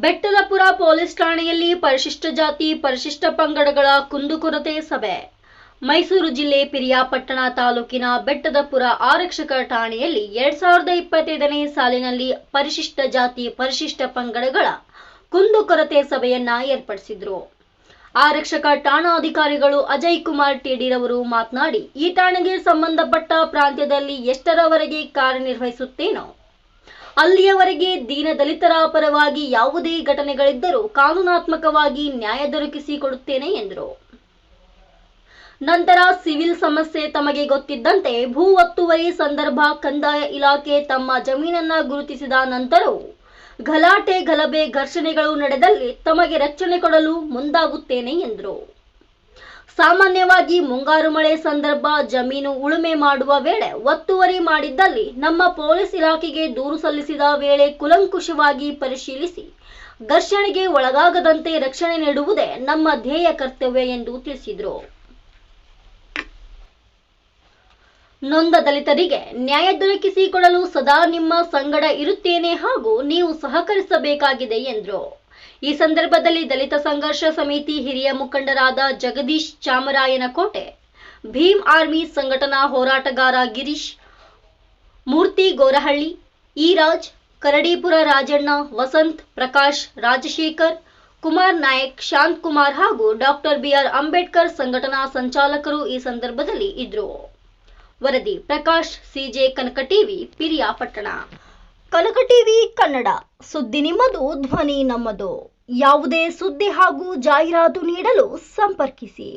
Bettadapura police ಠಾಣೆಯಲ್ಲಿ ಪರಿಶಿಷ್ಟ ಜಾತಿ, ಪರಿಶಿಷ್ಟ ಪಂಗಡಗಳ ಕುಂದುಕೊರತೆ ಸಭೆ. ಮೈಸೂರು ಜಿಲ್ಲೆ ಪಿರಿಯಾಪಟ್ಟಣ ತಾಲೂಕಿನ ಬೆಟ್ಟದಪುರ ಆರಕ್ಷಕ ಠಾಣೆಯಲ್ಲಿ ಎರಡ್ ಸಾವಿರದ ಇಪ್ಪತ್ತೈದನೇ ಸಾಲಿನಲ್ಲಿ ಪರಿಶಿಷ್ಟ ಜಾತಿ, ಪರಿಶಿಷ್ಟ ಪಂಗಡಗಳ ಕುಂದುಕೊರತೆ ಸಭೆಯನ್ನ ಏರ್ಪಡಿಸಿದ್ರು. ಆರಕ್ಷಕ ಠಾಣಾ ಅಧಿಕಾರಿಗಳು ಅಜಯ್ ಕುಮಾರ್ ಟಿಡಿರವರು ಮಾತನಾಡಿ, ಈ ಠಾಣೆಗೆ ಸಂಬಂಧಪಟ್ಟ ಪ್ರಾಂತ್ಯದಲ್ಲಿ ಎಷ್ಟರವರೆಗೆ ಕಾರ್ಯನಿರ್ವಹಿಸುತ್ತೇನೋ ಅಲ್ಲಿಯವರೆಗೆ ದೀನ ದಲಿತರ ಪರವಾಗಿ ಯಾವುದೇ ಘಟನೆಗಳಿದ್ದರೂ ಕಾನೂನಾತ್ಮಕವಾಗಿ ನ್ಯಾಯ ದೊರಕಿಸಿಕೊಡುತ್ತೇನೆ ಎಂದರು. ನಂತರ ಸಿವಿಲ್ ಸಮಸ್ಯೆ ತಮಗೆ ಗೊತ್ತಿದ್ದಂತೆ ಭೂ ಒತ್ತುವರಿ ಸಂದರ್ಭ ಕಂದಾಯ ಇಲಾಖೆ ತಮ್ಮ ಜಮೀನನ್ನ ಗುರುತಿಸಿದ ನಂತರವೂ ಗಲಾಟೆ ಗಲಭೆ ಘರ್ಷಣೆಗಳು ನಡೆದಲ್ಲಿ ತಮಗೆ ರಕ್ಷಣೆ ಕೊಡಲು ಮುಂದಾಗುತ್ತೇನೆ ಎಂದರು. ಸಾಮಾನ್ಯವಾಗಿ ಮುಂಗಾರು ಮಳೆ ಸಂದರ್ಭ ಜಮೀನು ಉಳುಮೆ ಮಾಡುವ ವೇಳೆ ಒತ್ತುವರಿ ಮಾಡಿದ್ದಲ್ಲಿ ನಮ್ಮ ಪೊಲೀಸ್ ಇಲಾಖೆಗೆ ದೂರು ಸಲ್ಲಿಸಿದ ವೇಳೆ ಕುಲಂಕುಷವಾಗಿ ಪರಿಶೀಲಿಸಿ ಘರ್ಷಣೆಗೆ ಒಳಗಾಗದಂತೆ ರಕ್ಷಣೆ ನೀಡುವುದೇ ನಮ್ಮ ಧ್ಯೇಯ ಕರ್ತವ್ಯ ಎಂದು ತಿಳಿಸಿದರು. ನೊಂದ ದಲಿತರಿಗೆ ನ್ಯಾಯ ದೊರಕಿಸಿಕೊಡಲು ಸದಾ ನಿಮ್ಮ ಸಂಗಡ ಇರುತ್ತೇನೆ ಹಾಗೂ ನೀವು ಸಹಕರಿಸಬೇಕಾಗಿದೆ ಎಂದರು. ಈ ಸಂದರ್ಭದಲ್ಲಿ ದಲಿತ ಸಂಘರ್ಷ ಸಮಿತಿ ಹಿರಿಯ ಮುಖಂಡರಾದ ಜಗದೀಶ್ ಚಾಮರಾಯನಕೋಟೆ, ಭೀಮ್ ಆರ್ಮಿ ಸಂಘಟನಾ ಹೋರಾಟಗಾರ ಗಿರೀಶ್, ಮೂರ್ತಿ ಗೋರಹಳ್ಳಿ, ಈರಾಜ್, ಕರಡೀಪುರ ರಾಜಣ್ಣ, ವಸಂತ್, ಪ್ರಕಾಶ್, ರಾಜಶೇಖರ್, ಕುಮಾರ್ ನಾಯಕ್, ಶಾಂತ್ ಕುಮಾರ್ ಹಾಗೂ ಡಾಕ್ಟರ್ ಬಿಆರ್ ಅಂಬೇಡ್ಕರ್ ಸಂಘಟನಾ ಸಂಚಾಲಕರು ಈ ಸಂದರ್ಭದಲ್ಲಿ ಇದ್ರು. ವರದಿ Prakash, CJ Kanaka TV, Piriyapatna. Kanaka TV Kannada. ಸುದ್ದಿ ನಿಮ್ಮದು, ಧ್ವನಿ ನಮ್ಮದು. ಯಾವುದೇ ಸುದ್ದಿ ಹಾಗೂ ಜಾಹೀರಾತು ನೀಡಲು ಸಂಪರ್ಕಿಸಿ.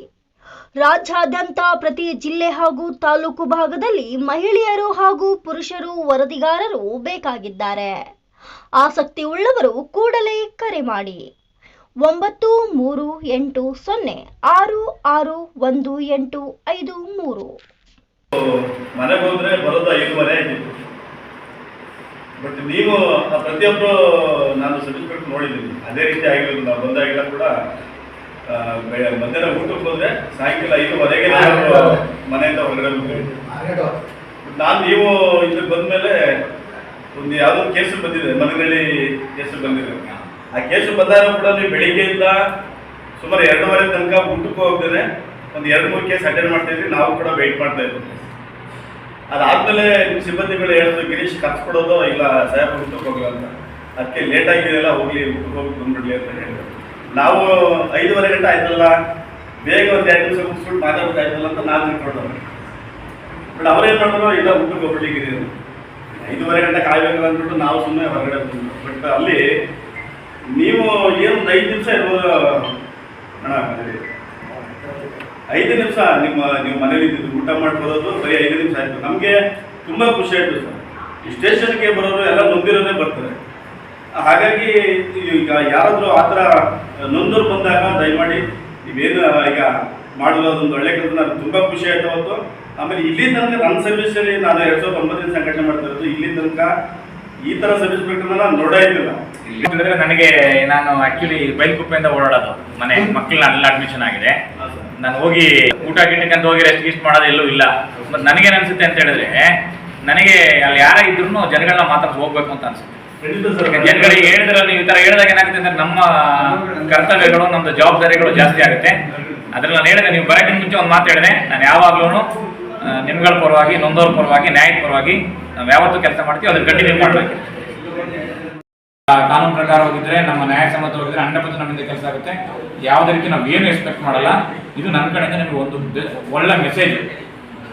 ರಾಜ್ಯಾದ್ಯಂತ ಪ್ರತಿ ಜಿಲ್ಲೆ ಹಾಗೂ ತಾಲೂಕು ಭಾಗದಲ್ಲಿ ಮಹಿಳೆಯರು ಹಾಗೂ ಪುರುಷರು ವರದಿಗಾರರು ಬೇಕಾಗಿದ್ದಾರೆ. ಆಸಕ್ತಿ ಉಳ್ಳವರು ಕೂಡಲೇ ಕರೆ ಮಾಡಿ. ಒಂಬತ್ತು ಮೂರು ಎಂಟು ಸೊನ್ನೆ ಆರು ಆರು ಒಂದು ಎಂಟು ಐದು ಮೂರು ಮನೆಗೆ ಹೋದ್ರೆ ಬರೋದು ಐದುವರೆ ಆಗಿತ್ತು ಬಟ್ ನೀವು ಪ್ರತಿಯೊಬ್ಬರು ನಾನು ಸರ್ಟಿಫಿಕೇಟ್ ನೋಡಿದ್ದೀನಿ. ಅದೇ ರೀತಿ ಆಗಿರೋದು ನಾವು ಬಂದಾಗೆಲ್ಲ ಕೂಡ ಮಧ್ಯಾಹ್ನ ಊಟಕ್ಕೆ ಹೋದ್ರೆ ಸಾಯಂಕಾಲ ಐದು ನಾವು ಮನೆಯಿಂದ ಹೊರಗಡೆ ನಾನು ನೀವು ಇಲ್ಲಿ ಬಂದ್ಮೇಲೆ ಒಂದು ಯಾವುದೋ ಕೇಸು ಬಂದಿದೆ. ಮನೆಯಲ್ಲಿ ಕೇಸು ಬಂದಿದೆ. ಆ ಕೇಸು ಬಂದಾಗ ಕೂಡ ನೀವು ಬೆಳಿಗ್ಗೆಯಿಂದ ಸುಮಾರು ಎರಡೂವರೆ ತನಕ ಊಟಕ್ಕೆ ಹೋಗ್ತೇನೆ ಒಂದು ಎರಡು ಮೂರು ಕೇಸ್ ಅಟೆಂಡ್ ಮಾಡ್ತಾ ಇದ್ವಿ ನಾವು ಕೂಡ ವೆಯ್ಟ್ ಮಾಡ್ತಾ ಇದ್ವಿ. ಅದಾದ್ಮೇಲೆ ನಿಮ್ಮ ಸಿಬ್ಬಂದಿಗಳು ಹೇಳೋದು, ಗಿರೀಶ್ ಕರ್ಸ್ಕೊಡೋದು ಇಲ್ಲ ಸಾಹೇಬ್ ಊಟಕ್ಕೆ ಅಂತ. ಅದಕ್ಕೆ ಲೇಟ್ ಆಗಿದೆಯಲ್ಲ ಹೋಗ್ಲಿ ಊಟಕ್ಕೆ ಹೋಗಿ ಬಂದ್ಬಿಡ್ಲಿ ಅಂತ ಹೇಳಿದ್ರು. ನಾವು ಐದೂವರೆ ಗಂಟೆ ಆಯ್ತಲ್ಲ, ಬೇಗ ಒಂದು ಎರಡು ನಿಮಿಷ ಮುಗಿಸ್ಬಿಟ್ಟು ಮಾತಾಡ್ಬೇಕಾಯ್ತಲ್ಲ ಅಂತ ನಾನು ತಿಳ್ಕೊಂಡವ್ರು. ಬಟ್ ಅವ್ರೇನು ಮಾಡಿದ್ರು ಇಲ್ಲ ಊಟಕ್ಕೆ ಹೋಗ್ಬಿಡ್ಲಿಕ್ಕೆ ಐದೂವರೆ ಗಂಟೆ ಕಾಯ್ಬೇಕಲ್ಲ ಅಂದ್ಬಿಟ್ಟು ನಾವು ಸುಮ್ಮನೆ ಹೊರಗಡೆ ಬಟ್ ಅಲ್ಲಿ ನೀವು ಏನು ಐದು ನಿಮಿಷ ಇರ್ಬೋದು, ಅಣ್ಣ. ಐದು ನಿಮಿಷ ನಿಮ್ಮ, ನೀವು ಮನೇಲಿ ಇದ್ದಿದ್ದು ಊಟ ಮಾಡ್ಕೊಳ್ಳೋದು, ಬರೀ ಐದು ನಿಮಿಷ ಆಯಿತು. ನಮಗೆ ತುಂಬ ಖುಷಿ ಆಯಿತು ಸರ್. ಈ ಸ್ಟೇಷನ್ಗೆ ಬರೋರು ಎಲ್ಲ ನೊಂದಿರೋದೇ ಬರ್ತಾರೆ. ಹಾಗಾಗಿ ಈಗ ಯಾರಾದರೂ ಆ ಥರ ನೊಂದೂರು ಬಂದಾಗ ದಯಮಾಡಿ ನೀವೇನು ಈಗ ಮಾಡಿರೋ ಅದೊಂದು ಒಳ್ಳೆ ಕೆಲಸ ನನಗೆ ತುಂಬ ಖುಷಿ ಆಯ್ತು ಅವತ್ತು. ಆಮೇಲೆ ಇಲ್ಲಿ ತನಕ ನನ್ನ ಸರ್ವಿಸಲ್ಲಿ ನಾನು ಎರಡು ಸಾವಿರದ ಒಂಬತ್ತರಿಂದ ಸಂಘಟನೆ ಮಾಡ್ತಾ ಇರೋದು. ಇಲ್ಲಿ ತನಕ ಈ ಥರ ಸರ್ವಿಸ್ ಬೇಕಂದ್ರೆ ನಾನು ನೋಡೇ ಹೇಳಿದ್ರೆ ನನಗೆ ನಾನು ಆಕ್ಚುಲಿ ಬೈಲ್ಕುಪ್ಪೆಯಿಂದ ಓಡಾಡೋದು. ಮನೆ ಮಕ್ಕಳನ್ನ ಅಲ್ಲಿ ಅಡ್ಮಿಷನ್ ಆಗಿದೆ. ನಾನು ಹೋಗಿ ಊಟ ಗಿಟ್ಟಕ್ಕಂತ ಹೋಗಿ ರೆಸ್ಟ್ ಗಿಸ್ಟ್ ಮಾಡೋದು ಎಲ್ಲೂ ಇಲ್ಲ. ಮತ್ತೆ ನನಗೇನು ಅನ್ಸುತ್ತೆ ಅಂತ ಹೇಳಿದ್ರೆ ನನಗೆ ಅಲ್ಲಿ ಯಾರೇ ಇದ್ರು ಜನಗಳನ್ನ ಮಾತಾಡ್ಸಿ ಹೋಗ್ಬೇಕು ಅಂತ ಅನ್ಸುತ್ತೆ. ಜನಗಳಿಗೆ ಹೇಳಿದ್ರೆ ನೀವು ಈ ಥರ ಹೇಳಿದಾಗ ಏನಾಗುತ್ತೆ ಅಂದ್ರೆ ನಮ್ಮ ಕರ್ತವ್ಯಗಳು ನಮ್ಮದು ಜವಾಬ್ದಾರಿಗಳು ಜಾಸ್ತಿ ಆಗುತ್ತೆ. ಅದ್ರಲ್ಲಿ ನಾನು ಹೇಳಿದೆ ನೀವು ಬರೋಕ್ಕಿಂತ ಮುಂಚೆ ಒಂದು ಮಾತು ಹೇಳಿದೆ. ನಾನು ಯಾವಾಗ್ಲೂ ನಿಮ್ಗಳ ಪರವಾಗಿ ನೊಂದವ್ರ ಪರವಾಗಿ ನ್ಯಾಯದ ಪರವಾಗಿ ನಾವು ಯಾವತ್ತೂ ಕೆಲಸ ಮಾಡ್ತೀವಿ ಅದನ್ನ ಕಂಟಿನ್ಯೂ ಮಾಡಬೇಕು. ಕಾನೂನು ಪ್ರಕಾರ ಹೋಗಿದ್ರೆ ನಮ್ಮ ನ್ಯಾಯಸಮ್ಮತ ಹೋಗಿದ್ರೆ ಹಂಡ್ರೆಡ್ ಪರ್ಸೆಂಟ್ ನಮ್ಮಿಂದ ಕೆಲಸ ಆಗುತ್ತೆ ಯಾವುದೇ ರೀತಿ ನಾವು ಏನು ಎಕ್ಸ್ಪೆಕ್ಟ್ ಮಾಡಲ್ಲ ಇದು ನನ್ನ ಕಡೆಯಿಂದ ನಿಮಗೆ ಒಂದು ಒಳ್ಳೆ ಮೆಸೇಜ್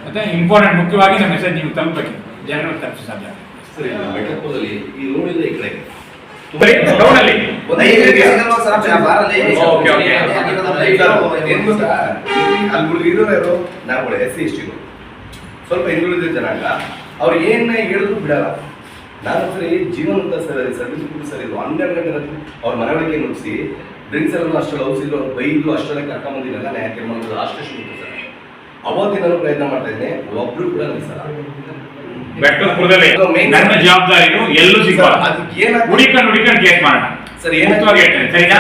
ಮತ್ತೆ ಇಂಪಾರ್ಟೆಂಟ್ ಮುಖ್ಯವಾಗಿ ನಮ್ಮ ಮೆಸೇಜ್ ನೀವು ತಲುಪಬೇಕು ಜನರು ತಲುಪಿಸಿ ಸಾಧ್ಯ ಸ್ವಲ್ಪ ಹಿಂದುಳಿದ ಜನಾಂಗ ಅವ್ರು ಏನ್ ಹೇಳಿದ್ರು ಬಿಡಲ್ಲ ನಾನು ಸರಿ ಜೀವನ ಅಂತ ಸರ್ ಸರ್ವಿಸ್ ಕೂಡ ಸರಿ ಇದು ಹನ್ನೆರಡು ಗಂಟೆ ರಾತ್ರಿ ಅವ್ರ ಮನವಳಿಕೆ ನುಗ್ಸಿ ಡ್ರಿಂಕ್ಸ್ ಎಲ್ಲ ಅಷ್ಟೆಲ್ಲ ಔಷಧಿಗಳು ಅವ್ರು ಬೈದು ಅಷ್ಟೆಲ್ಲ ಕರ್ಕೊಂಬಂದಿರಲ್ಲ ಯಾಕೆ ಮಾಡೋದು ಲಾಸ್ಟ್ ಸ್ಟೇಷನ್ ಇತ್ತು ಸರ್ ಅವತ್ತಿನ ನಾನು ಪ್ರಯತ್ನ ಮಾಡ್ತಾ ಇದ್ದೆ ಒಬ್ರು ಕೂಡ ನಿಲ್ಸಲ್ಲ ನನ್ನ ಜವಾಬ್ದಾರಿನು ಎಲ್ಲೂ ಸಿಗಲ್ಲ ಅದಕ್ಕೆ ಏನ ಹುಡಿಕೊಂಡು ಹುಡಿಕೊಂಡು ಕೇಸ್ ಮಾಡೋಣ ಸರಿ? ಮುಕ್ತವಾಗಿ ಹೇಳ್ತೇನೆ. ಸರಿನಾ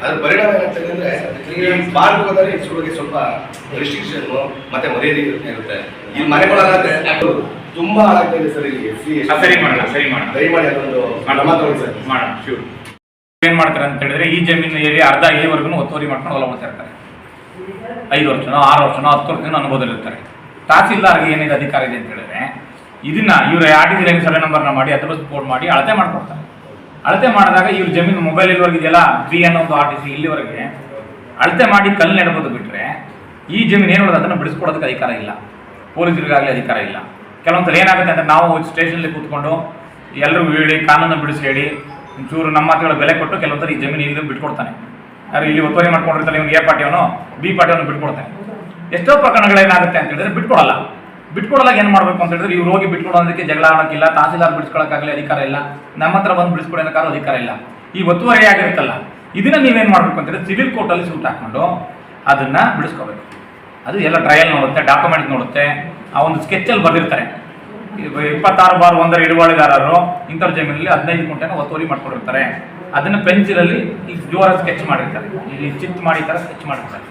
ಅದ್ರ ಪರಿಣಾಮ ಏನಾಗ್ತದೆ ಅಂದ್ರೆ ಭಾರತದಲ್ಲಿ ಸ್ವಲ್ಪ ರೆಸ್ಟ್ರಿಕ್ಷನ್ ಮತ್ತೆ ಮರ್ಯಾದೆ ಇರುತ್ತೆ. ಈ ಮನೆಗಳಾದ್ರೆ ತುಂಬಾ ಹಾಳಾಗ್ತಾ ಇದೆ ಸರ್ ಇಲ್ಲಿ. ಎಸ್ ಸರಿ ಮಾಡೋಣ ಸರಿ ಮಾಡೋಣ. ದಯಮಾಡಿ ಅದೊಂದು ಕ್ರಮ ತಗೊಳ್ಳಿ ಸರ್. ಮಾಡೋಣ ಶೂರ್ ಏನ್ ಮಾಡ್ತಾರೆ ಅಂತ ಹೇಳಿದ್ರೆ ಈ ಜಮೀನು ಏರಿ ಅರ್ಧ ಏವರೆಗೂ ಒತ್ತುವರಿ ಮಾಡ್ಕೊಂಡು ಹೊಲ ಮಾಡ್ತಾ ಇರ್ತಾರೆ. ಐದು ವರ್ಷನೋ ಆರು ವರ್ಷನೋ ಹತ್ತು ವರ್ಷನೋ ಅನುಭವದಲ್ಲಿರ್ತಾರೆ. ತಹಸೀಲ್ದಾರ್ಗೆ ಏನಿದೆ ಅಧಿಕಾರ ಇದೆ ಅಂತ ಹೇಳಿದ್ರೆ ಇದನ್ನ ಇವ್ರ ಆರ್ ಟಿ ಸಿ ಸರ್ವೆ ನಂಬರ್ನ ಮಾಡಿ ಅದ್ರ ಸ್ಪೋರ್ಟ್ ಮಾಡಿ ಅಳತೆ ಮಾಡ್ಕೊಡ್ತಾರೆ. ಅಳತೆ ಮಾಡಿದಾಗ ಇವ್ರ ಜಮೀನು ಮೊಬೈಲ್ ಇಲ್ಲಿವರೆಗೆ ಇದೆಯಲ್ಲ ತ್ರೀ ಅನ್ನೋ ಒಂದು ಆರ್ ಟಿ ಸಿ ಇಲ್ಲಿವರೆಗೆ ಅಳತೆ ಮಾಡಿ ಕಲ್ಲು ನೆಡ್ಬೋದು ಬಿಟ್ಟರೆ ಈ ಜಮೀನು ಏನು ಮಾಡೋದು ಅದನ್ನು ಬಿಡಿಸ್ಕೊಡೋದಕ್ಕೆ ಅಧಿಕಾರ ಇಲ್ಲ. ಪೊಲೀಸರಿಗಾಗಲಿ ಅಧಿಕಾರ ಇಲ್ಲ. ಕೆಲವೊಂದ್ಸಲ ಏನಾಗುತ್ತೆ ಅಂದರೆ ನಾವು ಸ್ಟೇಷನಲ್ಲಿ ಕೂತ್ಕೊಂಡು ಎಲ್ಲರೂ ಹೇಳಿ ಕಾನೂನು ಬಿಡಿಸಿ ಹೇಳಿ ಚೂರು ನಮ್ಮ ಮಾತುಗಳ ಬೆಲೆ ಕೊಟ್ಟು ಕೆಲವೊಂದ್ಸಲ ಈ ಜಮೀನು ಇಲ್ಲಿ ಬಿಟ್ಕೊಡ್ತಾನೆ. ಯಾರು ಇಲ್ಲಿ ಒತ್ತುವರಿ ಮಾಡ್ಕೊಂಡಿರ್ತಾನೆ ಇವ್ನು ಎ ಪಾರ್ಟಿಯವನು, ಬಿ ಪಾರ್ಟಿಯವನು ಬಿಟ್ಕೊಡ್ತಾನೆ. ಎಷ್ಟೋ ಪ್ರಕರಣಗಳೇನಾಗುತ್ತೆ ಅಂತ ಹೇಳಿದ್ರೆ ಬಿಟ್ಕೊಡಲ್ಲ. ಬಿಟ್ಕೊಡಲಾಗ ಏನು ಮಾಡಬೇಕು ಅಂತ ಹೇಳಿದ್ರೆ ಇವ್ರು ಹೋಗಿ ಬಿಟ್ಕೊಡೋದಕ್ಕೆ ಜಗಳ ಆಡೋಕ್ಕಿಲ್ಲ, ತಹಸೀಲ್ದಾರ್ ಬಿಡಿಸ್ಕೊಳಕ್ಕಾಗಲಿ ಅಧಿಕಾರ ಇಲ್ಲ, ನಮ್ಮ ಹತ್ರ ಬಂದು ಬಿಡಿಸ್ಕೊಡೋಕ್ಕಾದ್ರೂ ಅಧಿಕಾರ ಇಲ್ಲ. ಈ ಒತ್ತುವರಿ ಆಗಿರುತ್ತಲ್ಲ, ಇದನ್ನ ನೀವೇನು ಮಾಡಬೇಕು ಅಂತ ಹೇಳಿದ್ರೆ ಸಿವಿಲ್ ಕೋರ್ಟಲ್ಲಿ ಸೂಟ್ ಹಾಕ್ಕೊಂಡು ಅದನ್ನು ಬಿಡಿಸ್ಕೋಬೇಕು. ಅದು ಎಲ್ಲ ಟ್ರಯಲ್ ನೋಡುತ್ತೆ ಡಾಕ್ಯುಮೆಂಟ್ ನೋಡುತ್ತೆ. ಆ ಒಂದು ಸ್ಕೆಚ್ಚಲ್ಲಿ ಬರೆದಿರ್ತಾರೆ. ಇಪ್ಪತ್ತಾರು ಬಾರ್ ಒಂದರ ಹಿಡುವಳಿಗಾರರು ಇಂಥವ್ರ ಜಮೀನಲ್ಲಿ ಹದಿನೈದು ಗುಂಟೆನ ಒತ್ತುವರಿ ಮಾಡ್ಕೊಂಡಿರ್ತಾರೆ. ಅದನ್ನ ಪೆನ್ಸಿಲಲ್ಲಿ ಈ ಜೋರ ಸ್ಕೆಚ್ ಮಾಡಿರ್ತಾರೆ. ಇಲ್ಲಿ ಚಿತ್ ಮಾಡಿ ಥರ ಸ್ಕೆಚ್ ಮಾಡಿರ್ತಾರೆ.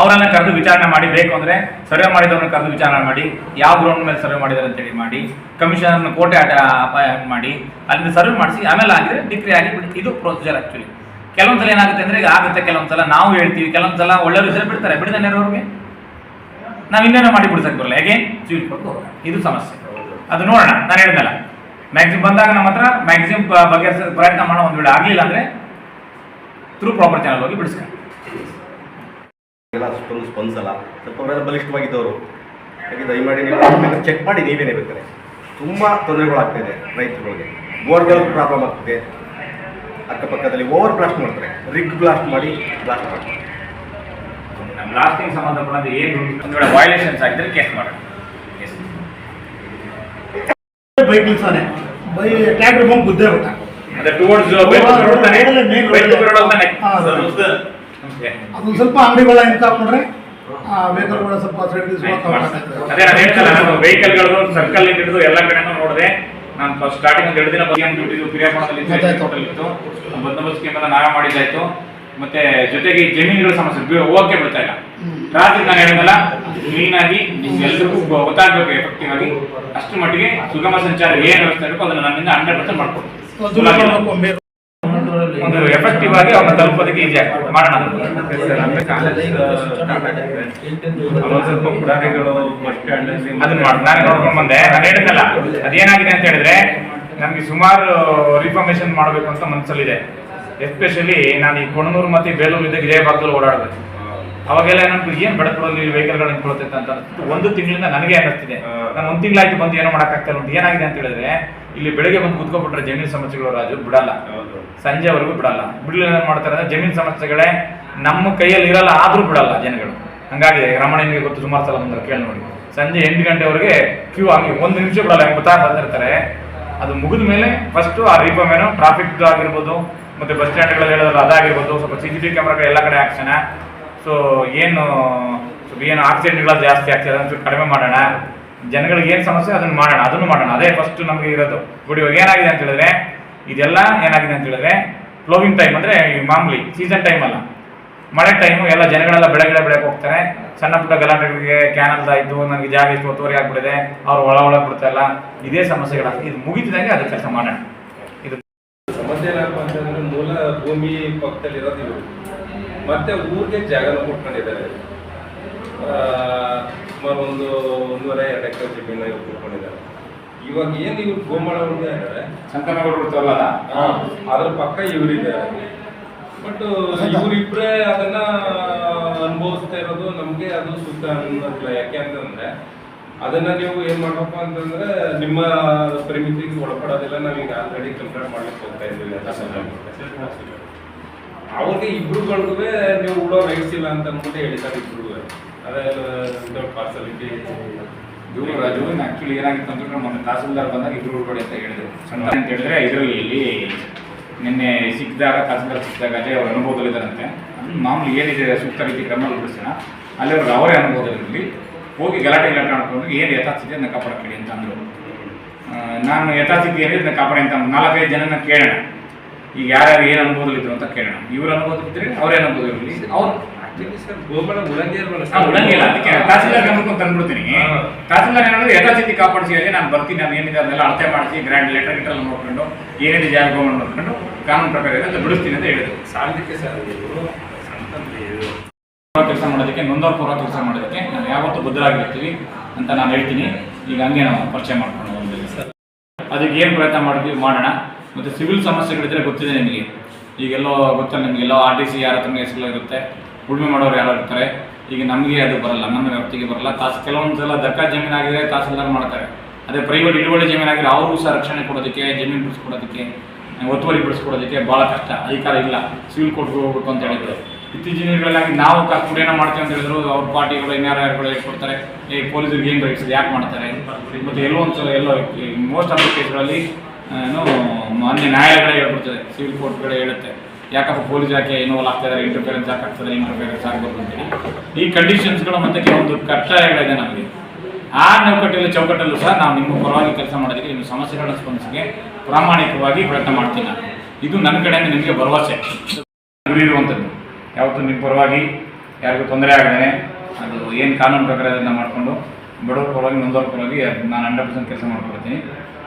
ಅವರನ್ನ ಕರೆದು ವಿಚಾರಣೆ ಮಾಡಿ, ಬೇಕು ಅಂದರೆ ಸರ್ವೆ ಮಾಡಿದವ್ರನ್ನ ಕರೆದು ವಿಚಾರಣೆ ಮಾಡಿ, ಯಾವ ಗ್ರೌಂಡ್ ಮೇಲೆ ಸರ್ವೆ ಮಾಡಿದಾರೆ ಅಂತೇಳಿ ಮಾಡಿ ಕಮಿಷನರ್ನ ಕೋಟೆ ಆಟ ಅಪಾಯ ಮಾಡಿ, ಅಲ್ಲಿಂದ ಸರ್ವೆ ಮಾಡಿಸಿ, ಆಮೇಲೆ ಆಗಿದೆ ಡಿಕ್ರಿ ಆಗಿ ಇದು ಪ್ರೊಸೀಜರ್ ಆ್ಯಕ್ಚುಲಿ ಕೆಲವೊಂದ್ಸಲ ಏನಾಗುತ್ತೆ ಅಂದ್ರೆ, ಈಗ ಆಗುತ್ತೆ ಕೆಲವೊಂದ್ಸಲ, ನಾವು ಹೇಳ್ತೀವಿ, ಕೆಲವೊಂದ್ಸಲ ಒಳ್ಳೆಯವ್ರು ಹೆಸರು ಬಿಡ್ತಾರೆ, ಬಿಡದೇ ಇರೋರಿಗೆ ನಾವು ಇನ್ನೇನೋ ಮಾಡಿ ಬಿಡ್ಸಕ್ಕೆ ಬರಲ್ಲ. ಹೇಗೆ ಸ್ವೀಟ್ ಕೊಟ್ಟು ಹೋಗೋಣ. ಇದು ಸಮಸ್ಯೆ. ಅದು ನೋಡೋಣ. ನಾನು ಹೇಳಿದ್ನಲ್ಲ ಮ್ಯಾಕ್ಸಿಮ್ ಬಂದಾಗ ನಮ್ಮ ಹತ್ರ ಮ್ಯಾಕ್ಸಿಮ್ ಬಗ್ಗೆ ಪ್ರಯತ್ನ ಮಾಡೋ ಒಂದು ವೇಳೆ ಆಗಲಿಲ್ಲ ಅಂದರೆ ಥ್ರೂ ಪ್ರಾಪರ್ ಚಾನಲ್ ಹೋಗಿ ಬಿಡಿಸ್ಕೊಂಡು ಎಲ್ಲ ಅಷ್ಟೊಂದು ಸ್ಪಂದಿಸಲ್ಲ ಸ್ವಲ್ಪ ಅವರೆಲ್ಲ ಬಲಿಷ್ಠವಾಗಿದ್ದವರು. ಹಾಗೆ ದಯಮಾಡಿ ನೀವು ಚೆಕ್ ಮಾಡಿ ನೀವೇನೇ ಬೇಕಾದ್ರೆ ತುಂಬ ತೊಂದರೆಗಳಾಗ್ತಿದೆ ರೈತರುಗಳಿಗೆ. ಬೋರ್ಗಳು ಪ್ರಾಬ್ಲಮ್ ಆಗ್ತಿದೆ. ಅಕ್ಕಪಕ್ಕದಲ್ಲಿ ಓವರ್ ಬ್ಲಾಸ್ಟ್ ಮಾಡ್ತಾರೆ. ರಿಗ್ ಬ್ಲಾಸ್ಟ್ ಮಾಡಿ ಬ್ಲಾಸ್ಟ್ ಮಾಡ್ತಾರೆ. ನಮ್ಮ ಲಾಸ್ಟಿಂಗ್ ಸಂಬಂಧಪಟ್ಟಂತೆ ಏನು ವೈಲೇಷನ್ಸ್ ಆಗಿದ್ರೆ ಕೇಸ್ ಮಾಡೋಣ. ಬೈಕ್ ನಿಲ್ಸಾನೆ ಬೈ ಟ್ಯಾಕ್ಟ್ರಿ ಬಂದು ಗುದ್ದೆ ಬಿಟ್ಟ. ಅದೇ ಸ್ವಲ್ಪ ಅಂಗಡಿಗಳ ಎಂತ ಹಾಕೊಂಡ್ರೆ ವೆಹಿಕಲ್ಗಳ ಸ್ವಲ್ಪ ವೆಹಿಕಲ್ಗಳು ಸರ್ಕಲ್ ಹಿಡಿದು ಎಲ್ಲ ಕಡೆನೂ ನೋಡಿದೆ. ನಾನು ಫಸ್ಟ್ ಸ್ಟಾರ್ಟಿಂಗ್ ಒಂದು ಎರಡು ದಿನ ಪಿರಿಯಾಪುರದಲ್ಲಿ. ಇತ್ತು. ಬಂದೋಬಸ್ತ್ ನಾವೇ ಮಾಡಿದ್ದಾಯ್ತು. ಮತ್ತೆ ಜೊತೆಗೆ ಜಮೀನುಗಳ ಸಮಸ್ಯೆ ಓಕೆ ಹೋಗಕ್ಕೆ ಬಿಡ್ತಾ ಇಲ್ಲ. ರಾತ್ರಿ ನಾನು ಹೇಳಿದಲ್ಲ ಕ್ಲೀನ್ ಆಗಿ ಎಲ್ರಿಗೂ ಗೊತ್ತಾಗಬೇಕು ಎಫೆಕ್ಟಿವ್ ಆಗಿ ಅಷ್ಟು ಮಟ್ಟಿಗೆ ಸುಗಮ ಸಂಚಾರ ಏನ್ ವ್ಯವಸ್ಥೆ ಇರಬೇಕು ಅದನ್ನ ನನ್ನಿಂದ ಹಂಡ್ರೆಡ್ ಪರ್ಸೆಂಟ್ ಮಾಡ್ಕೊಡ್ತೀನಿ. ಒಂದು ಎಫೆಕ್ಟಿವ್ ಆಗಿ ಅವ್ರನ್ನ ತಲುಪೋದಕ್ಕೆ ಈಸಿ ಆಗ್ತದೆ. ಮಾಡೋಣ. ಸ್ವಲ್ಪ ಬಸ್ ಸ್ಟ್ಯಾಂಡ್ ಅದನ್ನ ಮಾಡಿ. ನಾನು ನೋಡ್ಕೊಂಡು ಬಂದೆ. ನಾನು ಹೇಳಿದ್ನಲ್ಲ ಅದೇನಾಗಿದೆ ಅಂತ ಹೇಳಿದ್ರೆ ನಮ್ಗೆ ಸುಮಾರು ರಿಫಾರ್ಮೇಶನ್ ಮಾಡಬೇಕು ಅಂತ ಮನಸ್ಸಲ್ಲಿದೆ ಎಸ್ಪೆಷಲಿ ನಾನು ಈ ಕೊಣನೂರು ಮತ್ತೆ ಬೇಲೂರು ಇದ್ದಾಗ ಇದೇ ಭಾಗದಲ್ಲಿ ಓಡಾಡಬೇಕು ಅವಾಗೆಲ್ಲ ನಮ್ಗೆ ಏನ್ ಈ ವೆಹಿಕಲ್ಗಳು ನಿಂತ್ಕೊಳ್ತೈತೆ ಅಂತ ಒಂದು ತಿಂಗಳಿಂದ ನನಗೆ ಅನ್ನಿಸ್ತಿದೆ. ನಾನು ಒಂದು ತಿಂಗಳಾಯ್ತು ಬಂದು ಏನೋ ಮಾಡೋಕ್ಕಾಗ್ತಿಲ್ಲ ಇಲ್ಲ ಏನಾಗಿದೆ ಅಂತ ಹೇಳಿದ್ರೆ ಇಲ್ಲಿ ಬೆಳಗ್ಗೆ ಬಂದು ಕುತ್ಕೊಬಿಟ್ರೆ ಜಮೀನು ಸಮಸ್ಯೆಗಳು ರಾಜು ಬಿಡಲ್ಲ. ಸಂಜೆವರೆಗೂ ಬಿಡಲ್ಲ. ಬಿಡಲಿಲ್ಲ ಏನು ಮಾಡ್ತಾರೆ ಅಂದರೆ ಜಮೀನು ಸಮಸ್ಯೆಗಳೇ ನಮ್ಮ ಕೈಯಲ್ಲಿ ಇರಲ್ಲ ಆದರೂ ಬಿಡಲ್ಲ ಜನಗಳು. ಹಂಗಾಗಿ ರಮಣನಿಗೆ ಗೊತ್ತು ಸುಮಾರು ಸಲ ಬಂದ್ರೆ ಕೇಳಿ ನೋಡಿ. ಸಂಜೆ ಎಂಟು ಗಂಟೆವರೆಗೆ ಕ್ಯೂ ಆಗಿ ಒಂದು ನಿಮಿಷ ಬಿಡಲ್ಲ ಎಂಬತ್ತಾರು ಬಂದಿರ್ತಾರೆ ಅದು ಮುಗಿದ ಮೇಲೆ ಫಸ್ಟ್ ಆ ರೀಪಮೇನು ಟ್ರಾಫಿಕ್ದು ಟ್ರಾಫಿಕ್ ಆಗಿರ್ಬೋದು ಮತ್ತೆ ಬಸ್ ಸ್ಟ್ಯಾಂಡ್ಗಳಲ್ಲಿ ಹೇಳೋದಲ್ಲ, ಅದಾಗಿರ್ಬೋದು. ಸ್ವಲ್ಪ ಸಿ ಸಿ ಟಿ ಕ್ಯಾಮ್ರಾಗಳು ಎಲ್ಲ ಕಡೆ ಹಾಕ್ಸೋಣ. ಸೊ ಏನು, ಸ್ವಲ್ಪ ಏನು ಆಕ್ಸಿಡೆಂಟ್ಗಳು ಜಾಸ್ತಿ ಆಗ್ತದೆ ಅದನ್ನ ಕಡಿಮೆ ಮಾಡೋಣ. ಜನಗಳಿಗೆ ಏನು ಸಮಸ್ಯೆ, ಅದನ್ನ ಮಾಡೋಣ. ಅದನ್ನು ಮಾಡೋಣ. ಅದೇ ಫಸ್ಟ್ ನಮಗೆ ಇರೋದು. ಬಿಡಿ ಇವಾಗ ಏನಾಗಿದೆ ಅಂತ ಹೇಳಿದ್ರೆ, ಇದೆಲ್ಲ ಏನಾಗಿದೆ ಅಂತ ಹೇಳಿದ್ರೆ ಫ್ಲೋವಿಂಗ್ ಟೈಮ್ ಅಂದ್ರೆ ಈ ಮಾಮೂಲಿ ಸೀಸನ್ ಟೈಮ್ ಅಲ್ಲ. ಮಳೆ ಟೈಮು ಎಲ್ಲ ಜನಗಳೆಲ್ಲ ಬೆಳೆ ಗಿಡ ಹೋಗ್ತಾರೆ. ಸಣ್ಣ ಪುಟ್ಟ ಗಲಾಟೆಗಳಿಗೆ ಕ್ಯಾನಲ್ ಇದ್ದು, ನನಗೆ ಜಾಗ ಇಷ್ಟು ಒತ್ತುವರಿ ಆಗ್ಬಿಟ್ಟಿದೆ, ಅವ್ರು ಒಳ ಒಳಗೆ ಬಿಡ್ತಾ ಇಲ್ಲ. ಇದೇ ಸಮಸ್ಯೆಗಳಾಗ್ತದೆ ಇದು ಮುಗಿತಿದಂಗೆ ಅದು ಕೆಲಸ ಮಾಡೋಣ. ಸಮಸ್ಯೆ ಏನಪ್ಪ ಅಂತಂದ್ರೆ ಮೂಲ ಭೂಮಿ ಪಕ್ಕದಲ್ಲಿ ಇರೋದು ಇವರು. ಮತ್ತೆ ಊರಿಗೆ ಜಾಗನ ಕೊಟ್ಕೊಂಡಿದ್ದಾರೆ. ಸುಮಾರು ಒಂದು ಒಂದೂವರೆ ಎರಡು ಎಕರೆ ಜಮೀನ ಇವ್ರು ಕೊಟ್ಕೊಂಡಿದ್ದಾರೆ. ಇವಾಗ ಏನು ಇವ್ರು ಗೋಮಾಳ ಉಳಿದ ಇದ್ದಾರೆ ಸಂಕನಗೌಡರು ಇರ್ತಾರಲ್ಲ ಅದ್ರ ಪಕ್ಕ ಇವರಿದ್ದಾರೆ ಬಟ್ ಇವರಿಬ್ಬರೇ ಅದನ್ನ ಅನುಭವಿಸ್ತಾ ಇರೋದು ನಮಗೆ ಅದು ಸುತ್ತ ಅನ್ನೋದಿಲ್ಲ. ಯಾಕೆ ಅಂತಂದ್ರೆ ಅದನ್ನ ನೀವು ಏನ್ ಮಾಡ್ಬೇಕು ಅಂತಂದ್ರೆ ನಿಮ್ಮ ಪರಿಮಿತಿಗೆ ಒಳಪಡೋದಿಲ್ಲ. ಈಗ ಆಲ್ರೆಡಿ ಕಂಪ್ಲೇಂಟ್ ಮಾಡ್ಲಿಕ್ಕೆ ಹೋಗ್ತಾ ಇದ್ದೀವಿ. ಅವ್ರಿಗೆ ಇಬ್ರುಗಳಿಗೂ ನೀವು ಉಡೋ ರೈಟ್ಸ್ ಇಲ್ಲ ಅಂತ ಅಂದ್ಬಿಟ್ಟು ಹೇಳಿದ್ದಾರೆ ಇಬ್ರು ಅದೇ ವಿತೌಟ್ ಪಾರ್ಸಲಿಟಿ ಇವರು ರಾಜು ಆಕ್ಚುಲಿ ಏನಾಗಿತ್ತು ಅಂತಂದ್ರೆ ಮೊನ್ನೆ ತಹಸೀಲ್ದಾರ್ ಬಂದಾಗ ಇಬ್ರು ಉಳ್ಕೊಡಿ ಅಂತ ಹೇಳಿದ್ರು. ಸಣ್ಣ ಅಂತ ಹೇಳಿದ್ರೆ ಇದರಲ್ಲಿ ಇಲ್ಲಿ ನಿನ್ನೆ ಸಿಕ್ಕಿದಾಗ, ತಹಸೀಲ್ದಾರ್ ಸಿಕ್ಕಿದಾಗ ಅದೇ ಅವ್ರ ಅನುಭವದಲ್ಲಿದ್ದಾರಂತೆ. ಮಾಮೂಲಿ ಏನಿದೆ ಸೂಕ್ತ ರೀತಿ ಕ್ರಮ ಬಿಡಿಸೋಣ ಅಲ್ಲಿ ಅವ್ರಿಗೆ ಅವರೇ ಅನುಭವದಲ್ಲಿ ಹೋಗಿ ಗಲಾಟೆ ಗಲಾಟೆ ಮಾಡ್ಕೊಂಡು ಏನು ಯಥಾಸ್ಥಿತಿ ಅದನ್ನ ಕಾಪಾಡ್ಕೊಳ್ಳಿ ಅಂತ ಅಂದರು. ನಾನು ಯಥಾಸ್ಥಿತಿ ಏನಿದೆ ಅದನ್ನ ಕಾಪಾಡಿ ಅಂತ ನಾಲ್ಕೈದು ಜನನ ಕೇಳೋಣ. ಈಗ ಯಾರ್ಯಾರು ಏನು ಅನುಭವದಲ್ಲಿದ್ರು ಅಂತ ಕೇಳೋಣ. ಇವ್ರು ಅನ್ಬೋದಿದ್ರೆ ಅವ್ರ ಅನುಭವದಲ್ಲಿ ಅವ್ರು ಉಳಂಗಿಲ್ಲ ಅದಕ್ಕೆ ತಹಸೀಲ್ದಾರ್ ಗಮನಕ್ಕೆ ತಂದ್ಬಿಡ್ತೀನಿ. ತಹಸೀಲ್ದಾರ್ ಏನಾದ್ರು ಯಥಾಸ್ಥಿತಿ ಕಾಪಾಡಿಸಿ ಹೇಳಿ ನಾನು ಬರ್ತೀನಿ ನಾನು ಏನಿದೆ ಅದನ್ನೆಲ್ಲ ಅಳತೆ ಮಾಡಿಸಿ ಗ್ರ್ಯಾಂಡ್ ಲೆಟರ್ ಗಿಟರ್ ನೋಡ್ಕೊಂಡು ಏನಿದೆ ಜಾಗ ನೋಡ್ಕೊಂಡು ಕಾನೂನು ಪ್ರಕಾರ ಇದೆ ಅಂತ ಬಿಡಿಸ್ತೀನಿ ಅಂತ ಹೇಳಿದ್ರು. ಸಾಲಕ್ಕೆ ಸರ್ ಕೆಲಸ ಮಾಡೋದಕ್ಕೆ ನೊಂದವ್ರ ಪೂರ್ವ ಕೆಲಸ ಮಾಡೋದಕ್ಕೆ ಯಾವತ್ತೂ ಬದ್ಧರಾಗಿರ್ತೀವಿ ಅಂತ ನಾನು ಹೇಳ್ತೀನಿ. ಈಗ ಹಂಗೆ ನಾವು ಪರಿಚಯ ಮಾಡ್ಕೊಂಡು ಹೋಗ್ತೀವಿ ಸರ್ ಅದಕ್ಕೆ ಏನು ಪ್ರಯತ್ನ ಮಾಡಿದ್ವಿ ಮಾಡೋಣ. ಮತ್ತು ಸಿವಿಲ್ ಸಮಸ್ಯೆಗಳಿದ್ರೆ ಗೊತ್ತಿದೆ ನಿಮಗೆ. ಈಗೆಲ್ಲೋ ಗೊತ್ತಲ್ಲ ನಿಮಗೆಲ್ಲೋ ಆರ್ ಟಿ ಸಿ ಯಾರ ಹತ್ರ ಹೆಸರುಗಳಿರುತ್ತೆ ಉಳುಮೆ ಮಾಡೋರು ಯಾರು ಇರ್ತಾರೆ. ಈಗ ನಮಗೆ ಅದು ಬರಲ್ಲ. ನಮ್ಮ ವ್ಯಾಪ್ತಿಗೆ ಬರಲ್ಲ. ತಾಸು ಕೆಲವೊಂದು ಸಲ ದಕ್ಕ ಜಮೀನಾಗಿದ್ರೆ ತಹಸೀಲ್ದಾರ್ ಮಾಡ್ತಾರೆ. ಅದೇ ಪ್ರೈವೇಟ್ ಹಿಡುವಳಿ ಜಮೀನಾಗಿದ್ರೆ ಅವರು ಸಹ ರಕ್ಷಣೆ ಕೊಡೋದಕ್ಕೆ, ಜಮೀನು ಬಿಡಿಸ್ಕೊಡೋದಕ್ಕೆ, ಒತ್ತುವರಿ ಬಿಡಿಸ್ಕೊಡೋದಕ್ಕೆ ಭಾಳ ಕಷ್ಟ. ಅಧಿಕಾರ ಇಲ್ಲ. ಸಿವಿಲ್ ಕೋರ್ಟ್ಗೆ ಹೋಗ್ಬೇಕು ಅಂತ ಹೇಳಿದ್ರು. ಇತ್ತೀಚಿನ ದಿನಗಳಲ್ಲಿ ನಾವು ಏನೋ ಮಾಡ್ತೀವಿ ಅಂತ ಹೇಳಿದ್ರು, ಅವ್ರ ಪಾರ್ಟಿಗಳು, ಇನ್ಯಾರು ಯಾರುಗಳು ಹೇಳ್ಕೊಡ್ತಾರೆ ಏ, ಪೊಲೀಸರಿಗೆ ಏನು ರೈಟ್ಸ್ ಯಾಕೆ ಮಾಡ್ತಾರೆ? ಮತ್ತು ಎಲ್ಲೋ ಒಂದು ಸಲ, ಎಲ್ಲೋ ಮೋಸ್ಟ್ ಆಫ್ ದ ಕೇಸ್ಗಳಲ್ಲಿ ಏನು, ಮಾನ್ಯ ನ್ಯಾಯಾಲಯಗಳೇ ಹೇಳ್ಬಿಡ್ತದೆ ಸಿವಿಲ್ ಕೋರ್ಟ್ಗಳೇ ಹೇಳುತ್ತೆ. ಯಾಕಪ್ಪ ಪೊಲೀಸ್ ಯಾಕೆ ಇನ್ವಾಲ್ವ್ ಆಗ್ತಾ ಇದ್ದಾರೆ ಇಂಟರ್ಫಿಯರೆನ್ಸ್ ಯಾಕೆ ಆಗ್ತದೆ ಇಂಟರ್ಫಿಯರೆನ್ಸ್ ಸಾಕು ಅಂತೇಳಿ. ಈ ಕಂಡೀಷನ್ಸ್ಗಳು ಮತ್ತು ಕೆಲವೊಂದು ಕಟ್ಟಳೆಗಳಿದೆ ನಮಗೆ. ಆ ನೌಕಟ್ಟಲ್ಲಿ ಚೌಕಟ್ಟಲ್ಲೂ ಸಹ ನಾವು ನಿಮ್ಮ ಪರವಾಗಿ ಕೆಲಸ ಮಾಡೋದಕ್ಕೆ ನಿಮ್ಮ ಸಮಸ್ಯೆಗಳ ಸ್ಪಂದಿಸಿಗೆ ಪ್ರಾಮಾಣಿಕವಾಗಿ ಪ್ರಯತ್ನ ಮಾಡ್ತೀನಿ ಇದು ನನ್ನ ಕಡೆಯಿಂದ ನಿಮಗೆ ಭರವಸೆ. ಇರುವಂಥದ್ದು ಯಾವತ್ತೂ ನಿಮ್ಮ ಪರವಾಗಿ ಯಾರಿಗೂ ತೊಂದರೆ ಆಗದೇನೆ, ಅದು ಏನು ಕಾನೂನು ಪ್ರಕಾರ ಅದನ್ನು ಮಾಡಿಕೊಂಡು ಬಡವ್ರ ಪರವಾಗಿ, ನೊಂದವ್ರ ಪರವಾಗಿ ನಾನು ಹಂಡ್ರೆಡ್ ಪರ್ಸೆಂಟ್ ಕೆಲಸ ಮಾಡ್ಕೊಡ್ತೀನಿ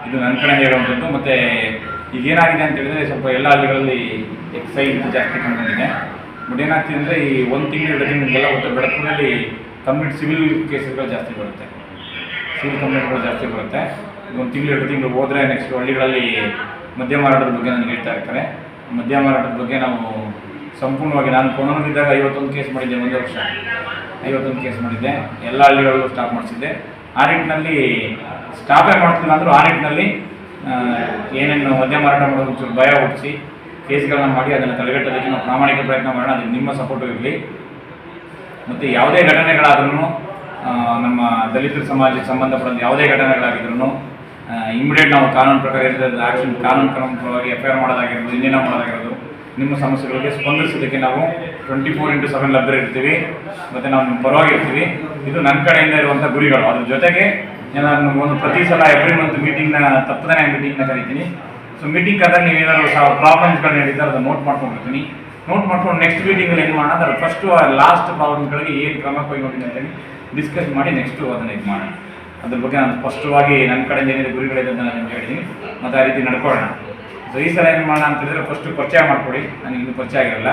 ಇದು ನನ್ನ ಕಡೆ ಹೇಳುವಂಥದ್ದು. ಮತ್ತು ಈಗ ಏನಾಗಿದೆ ಅಂತ ಹೇಳಿದ್ರೆ ಸ್ವಲ್ಪ ಎಲ್ಲ ಹಳ್ಳಿಗಳಲ್ಲಿ ಎಕ್ಸೈಸ್ ಜಾಸ್ತಿ ಕಂಡುಬಂದಿದೆ. ಬಟ್ ಏನಾಗ್ತಿದೆ ಅಂದರೆ ಈ ಒಂದು ತಿಂಗಳು, ಎರಡು ತಿಂಗಳಿಗೆಲ್ಲ ಒಟ್ಟು ಬೆಳಕಿನಲ್ಲಿ ಕಂಪ್ಲೀಟ್ ಸಿವಿಲ್ ಕೇಸಸ್ಗಳು ಜಾಸ್ತಿ ಬರುತ್ತೆ. ಸಿವಿಲ್ ಕಂಪ್ಲೇಂಟ್ಗಳು ಜಾಸ್ತಿ ಬರುತ್ತೆ. ಒಂದು ತಿಂಗಳು, ಎರಡು ತಿಂಗಳು ಹೋದರೆ ನೆಕ್ಸ್ಟ್ ಹಳ್ಳಿಗಳಲ್ಲಿ ಮದ್ಯ ಮಾರಾಟದ ಬಗ್ಗೆ ನನಗೆ ಹೇಳ್ತಾ ಇರ್ತಾರೆ. ಮದ್ಯ ಮಾರಾಟದ ಬಗ್ಗೆ ನಾವು ಸಂಪೂರ್ಣವಾಗಿ ನಾನು ಕೊನೆಗಿದ್ದಾಗ ಐವತ್ತೊಂದು ಕೇಸ್ ಮಾಡಿದ್ದೆ, ಒಂದು ವರ್ಷ. ಐವತ್ತೊಂದು ಕೇಸ್ ಮಾಡಿದ್ದೆ. ಎಲ್ಲ ಹಳ್ಳಿಗಳಲ್ಲೂ ಸ್ಟಾಪ್ ಮಾಡಿಸಿದ್ದೆ. ಆ ನಿಟ್ಟಿನಲ್ಲಿ ಸ್ಟಾಪೇ ಮಾಡ್ತಿಲ್ಲ ಅಂದರೂ ಆ ನಿಟ್ಟಿನಲ್ಲಿ ಏನೇನು ಮದ್ಯ ಮಾರಾಟ ಮಾಡೋದು ಒಂಚೂರು ಭಯ ಹುಟ್ಟಿಸಿ ಕೇಸ್ಗಳನ್ನ ಮಾಡಿ ಅದನ್ನು ತಡೆಗಟ್ಟೋದಕ್ಕೆ ನಾವು ಪ್ರಾಮಾಣಿಕ ಪ್ರಯತ್ನ ಮಾಡೋಣ. ಅದಕ್ಕೆ ನಿಮ್ಮ ಸಪೋರ್ಟು ಇರಲಿ. ಮತ್ತು ಯಾವುದೇ ಘಟನೆಗಳಾದ್ರೂ ನಮ್ಮ ದಲಿತ ಸಮಾಜಕ್ಕೆ ಸಂಬಂಧಪಟ್ಟ ಯಾವುದೇ ಘಟನೆಗಳಾಗಿದ್ರು ಇಮಿಡಿಯೇಟ್ ನಾವು ಕಾನೂನು ಪ್ರಕಾರ ಇರ್ತದೆ ಆಕ್ಷನ್ ಕಾನೂನು ಕ್ರಮವಾಗಿ ಎಫ್ ಐ ಆರ್ ಮಾಡೋದಾಗಿರ್ಬೋದು ಇನ್ನೇನೋ ಮಾಡೋದಾಗಿರೋದು ನಿಮ್ಮ ಸಮಸ್ಯೆಗಳಿಗೆ ಸ್ಪಂದಿಸೋದಕ್ಕೆ ನಾವು ಟ್ವೆಂಟಿ ಫೋರ್ ಇಂಟು ಸೆವೆನ್ ಲಭ್ಯ ಇರ್ತೀವಿ ಮತ್ತು ನಾವು ಪರವಾಗಿರ್ತೀವಿ. ಇದು ನನ್ನ ಕಡೆಯಿಂದ ಇರುವಂಥ ಗುರಿಗಳು. ಅದ್ರ ಜೊತೆಗೆ ನಾನು ಒಂದು ಪ್ರತಿ ಸಲ ಎವ್ರಿ ಮಂತ್ ಮೀಟಿಂಗ್ನ ತಪ್ಪದೇ ಮೀಟಿಂಗ್ನ ಕರಿತೀನಿ. ಸೊ ಮೀಟಿಂಗ್ ಕರೆದಾಗ ನೀವು ಏನಾದರೂ ಸಹ ಪ್ರಾಬ್ಲಮ್ಸ್ಗಳನ್ನ ಹೇಳಿದ್ದಾರೆ ಅದನ್ನು ನೋಟ್ ಮಾಡ್ಕೊಂಡಿರ್ತೀನಿ ನೋಟ್ ಮಾಡ್ಕೊಂಡು ನೆಕ್ಸ್ಟ್ ಮೀಟಿಂಗಲ್ಲಿ ಏನು ಮಾಡೋಣ? ಅದರ ಫಸ್ಟು ಲಾಸ್ಟ್ ಪ್ರಾಬ್ಲಮ್ಗಳಿಗೆ ಏನು ಕ್ರಮ ಕೈಗೊಂಡಿದೆ ಅಂತೇಳಿ ಡಿಸ್ಕಸ್ ಮಾಡಿ ನೆಕ್ಸ್ಟು ಅದನ್ನು ಇದು ಮಾಡೋಣ. ಅದ್ರ ಬಗ್ಗೆ ನಾನು ಸ್ಪಷ್ಟವಾಗಿ ನನ್ನ ಕಡೆಯಿಂದ ಏನಿದೆ ಗುರಿಗಳಿದೆ ಅಂತ ನಾನು ನಿಮ್ಗೆ ಹೇಳಿದ್ದೀನಿ ಮತ್ತು ಆ ರೀತಿ ನಡ್ಕೊಳ್ಳೋಣ. ಸೊ ಈ ಸಲ ಏನು ಮಾಡೋಣ ಅಂತಂದರೆ ಫಸ್ಟು ಪರಿಚಯ ಮಾಡಿಕೊಡಿ. ನನಗೆ ಇನ್ನೂ ಪರಿಚಯ ಆಗಿರಲ್ಲ.